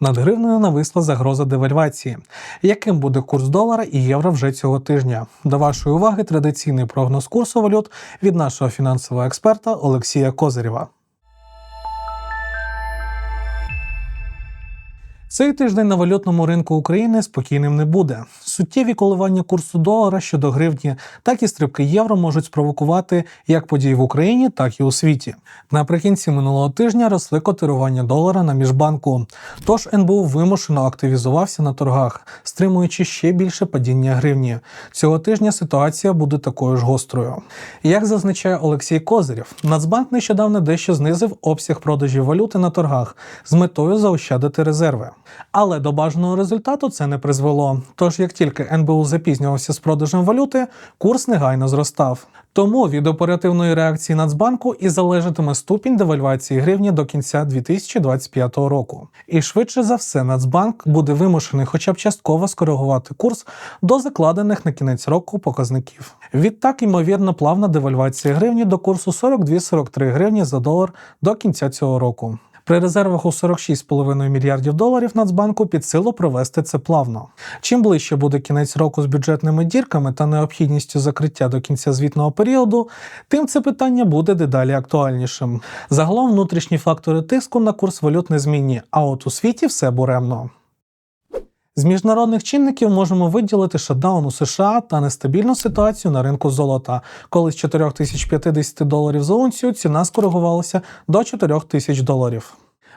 Над гривнею нависла загроза девальвації. Яким буде курс долара і євро вже цього тижня? До вашої уваги традиційний прогноз курсу валют від нашого фінансового експерта Олексія Козирєва. Цей тиждень на валютному ринку України спокійним не буде. Суттєві коливання курсу долара щодо гривні, так і стрибки євро можуть спровокувати як події в Україні, так і у світі. Наприкінці минулого тижня росли котирування долара на міжбанку. Тож НБУ вимушено активізувався на торгах, стримуючи ще більше падіння гривні. Цього тижня ситуація буде такою ж гострою. Як зазначає Олексій Козирєв, Нацбанк нещодавно дещо знизив обсяг продажів валюти на торгах з метою заощадити резерви. Але до бажаного результату це не призвело. Тож, як тільки НБУ запізнювався з продажем валюти, курс негайно зростав. Тому від оперативної реакції Нацбанку і залежатиме ступінь девальвації гривні до кінця 2025 року. І швидше за все, Нацбанк буде вимушений хоча б частково скоригувати курс до закладених на кінець року показників. Відтак, ймовірно, плавна девальвація гривні до курсу 42-43 гривні за долар до кінця цього року. При резервах у 46,5 мільярдів доларів Нацбанку під силу провести це плавно. Чим ближче буде кінець року з бюджетними дірками та необхідністю закриття до кінця звітного періоду, тим це питання буде дедалі актуальнішим. Загалом внутрішні фактори тиску на курс валют незмінні, а от у світі все буремно. З міжнародних чинників можемо виділити шатдаун у США та нестабільну ситуацію на ринку золота, коли з 4050 доларів за унцію ціна скоригувалася до 4000 доларів.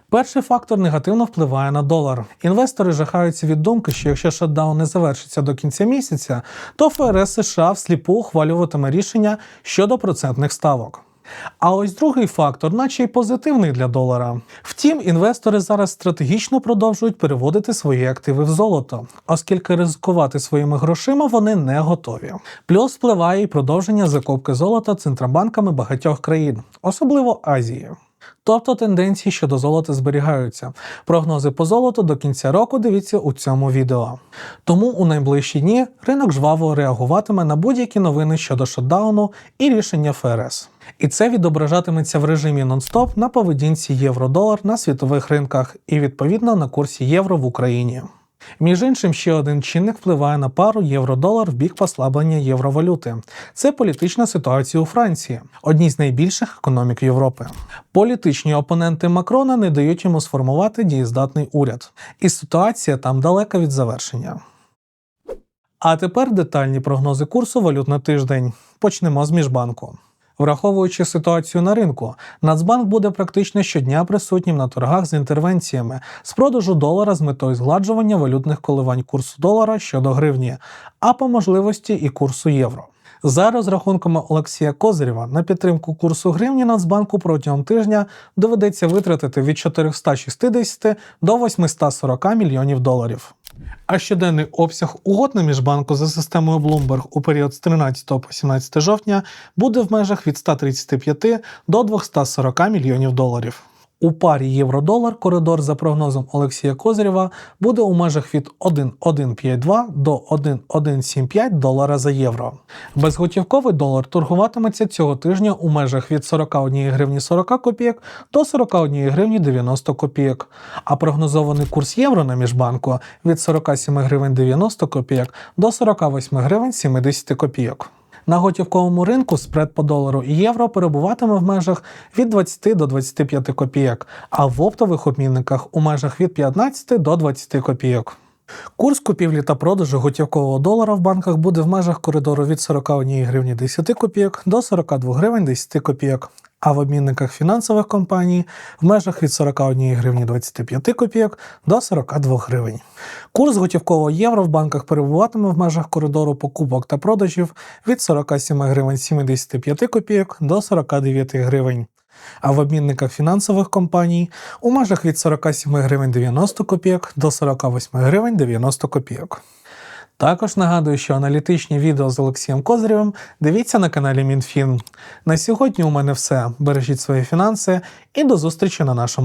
Перший фактор негативно впливає на долар. Інвестори жахаються від думки, що якщо шатдаун не завершиться до кінця місяця, то ФРС США всліпу ухвалюватиме рішення щодо процентних ставок. А ось другий фактор, наче й позитивний для долара. Втім, інвестори зараз стратегічно продовжують переводити свої активи в золото, оскільки ризикувати своїми грошима вони не готові. Плюс впливає і продовження закупки золота центробанками багатьох країн, особливо Азії. Тобто тенденції щодо золота зберігаються. Прогнози по золоту до кінця року дивіться у цьому відео. Тому у найближчі дні ринок жваво реагуватиме на будь-які новини щодо шатдауну і рішення ФРС. І це відображатиметься в режимі нон-стоп на поведінці євро-долар на світових ринках і відповідно на курсі євро в Україні. Між іншим, ще один чинник впливає на пару євро-долар в бік послаблення євровалюти. Це політична ситуація у Франції, одній з найбільших економік Європи. Політичні опоненти Макрона не дають йому сформувати дієздатний уряд, і ситуація там далека від завершення. А тепер детальні прогнози курсу валют на тиждень. Почнемо з міжбанку. Враховуючи ситуацію на ринку, Нацбанк буде практично щодня присутнім на торгах з інтервенціями з продажу долара з метою згладжування валютних коливань курсу долара щодо гривні, а по можливості і курсу євро. За розрахунками Олексія Козирєва, на підтримку курсу гривні Нацбанку протягом тижня доведеться витратити від 460 до 840 мільйонів доларів. А щоденний обсяг угод на міжбанку за системою Bloomberg у період з 13 по 17 жовтня буде в межах від 135 до 240 мільйонів доларів. У парі євро-долар коридор за прогнозом Олексія Козирєва буде у межах від 1,152 до 1,175 долара за євро. Безготівковий долар торгуватиметься цього тижня у межах від 41 гривні 40 копійок до 41 гривні 90 копійок. А прогнозований курс євро на міжбанку від 47 гривень 90 копійок до 48 гривень 70 копійок. На готівковому ринку спред по долару і євро перебуватиме в межах від 20 до 25 копійок, а в оптових обмінниках у межах від 15 до 20 копійок. Курс купівлі та продажу готівкового долара в банках буде в межах коридору від 41 гривні 10 копійок до 42 гривень 10 копійок, а в обмінниках фінансових компаній в межах від 41 гривні 25 копійок до 42 гривень. Курс готівкового євро в банках перебуватиме в межах коридору покупок та продажів від 47 гривень 75 копійок до 49 гривень. А в обмінниках фінансових компаній у межах від 47 гривень 90 копійок до 48 гривень 90 копійок. Також нагадую, що аналітичні відео з Олексієм Козирєвим дивіться на каналі МінФін. На сьогодні у мене все. Бережіть свої фінанси і до зустрічі на нашому